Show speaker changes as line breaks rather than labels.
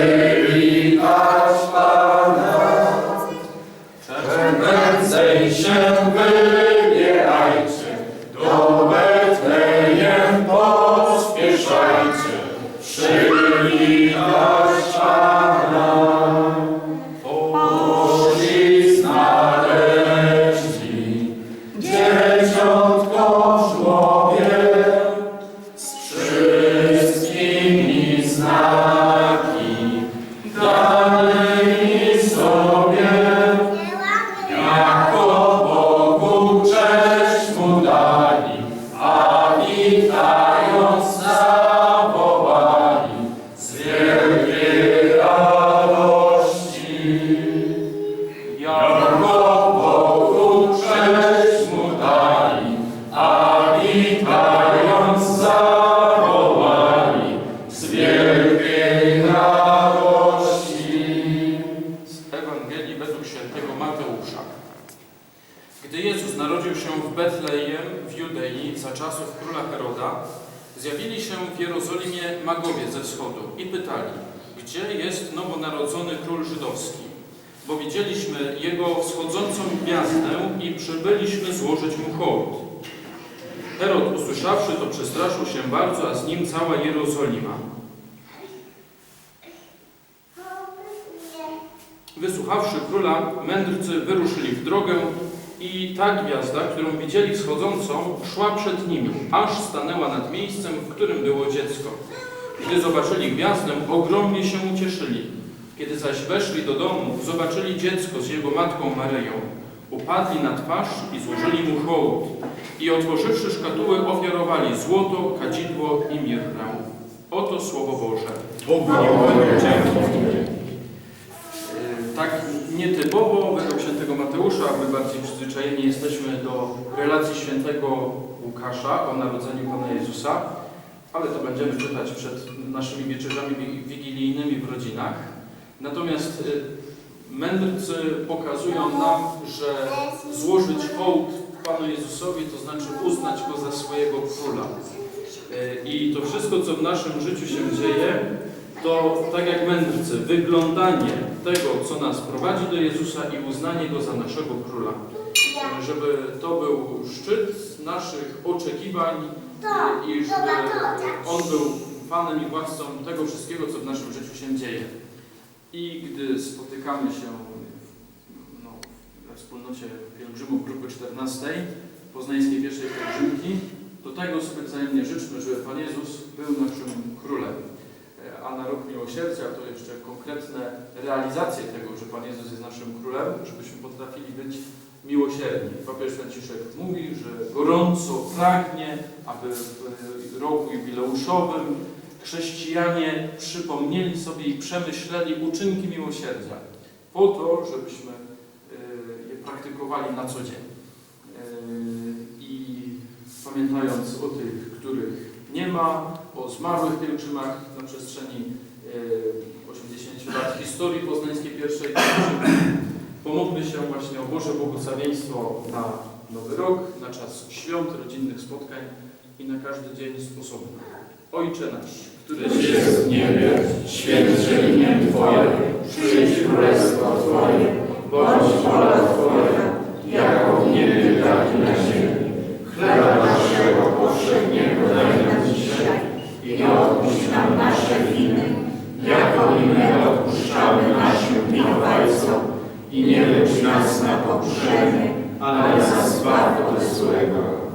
Amen. Narodził się w Betlejem w Judei za czasów króla Heroda, zjawili się w Jerozolimie magowie ze wschodu i pytali, gdzie jest nowonarodzony król żydowski? Bo widzieliśmy jego wschodzącą gwiazdę i przybyliśmy złożyć mu hołd. Herod usłyszawszy to przestraszył się bardzo, a z nim cała Jerozolima. Wysłuchawszy króla, mędrcy wyruszyli w drogę i ta gwiazda, którą widzieli wschodzącą, szła przed nimi, aż stanęła nad miejscem, w którym było dziecko. Gdy zobaczyli gwiazdę, ogromnie się ucieszyli. Kiedy zaś weszli do domu, zobaczyli dziecko z jego matką Maryją. Upadli na twarz i złożyli mu hołd. I otworzywszy szkatuły, ofiarowali złoto, kadzidło i mirrę. Oto Słowo Boże.
Bogu niech
Yy, Tak nietypowo według świętego Mateusza, my bardziej przyzwyczajeni jesteśmy do relacji świętego Łukasza o narodzeniu Pana Jezusa, ale to będziemy czytać przed naszymi wieczerzami wi- wigilijnymi w rodzinach. Natomiast y, mędrcy pokazują nam, że złożyć hołd Panu Jezusowi to znaczy uznać Go za swojego Króla. Y, I to wszystko, co w naszym życiu się dzieje, to tak jak mędrcy, wyglądanie tego, co nas prowadzi do Jezusa i uznanie Go za naszego Króla. Żeby to był szczyt naszych oczekiwań i żeby On był Panem i władcą tego wszystkiego, co w naszym życiu się dzieje. I gdy spotykamy się no, we wspólnocie pielgrzymów grupy 14, poznańskiej pierwszej pielgrzymki, to tego sobie wzajemnie życzmy, żeby Pan Jezus był naszym Królem. E, A na rok miłosierdzia to jeszcze konkretne realizacje tego, że Pan Jezus jest naszym Królem, żebyśmy potrafili być miłosierni. Papież Franciszek mówi, że gorąco pragnie, aby w roku jubileuszowym chrześcijanie przypomnieli sobie i przemyśleli uczynki miłosierdzia, po to, żebyśmy y, je praktykowali na co dzień. Y, I pamiętając o tych, których nie ma, o zmarłych pielgrzymach na przestrzeni y, 80 lat historii poznańskiej pierwszej pomódlmy się właśnie o Boże błogosławieństwo na Nowy Rok, na czas świąt, rodzinnych spotkań i na każdy dzień sposobny. Ojcze nasz, Któryś
jest w niebie, święć się imię Twoje, przyjdź królestwo Twoje, bądź wola nam nasze winy, jako i my odpuszczamy naszym winowajcom. I nie lecz nas na pogrzebie, ale nas zbaw od złego.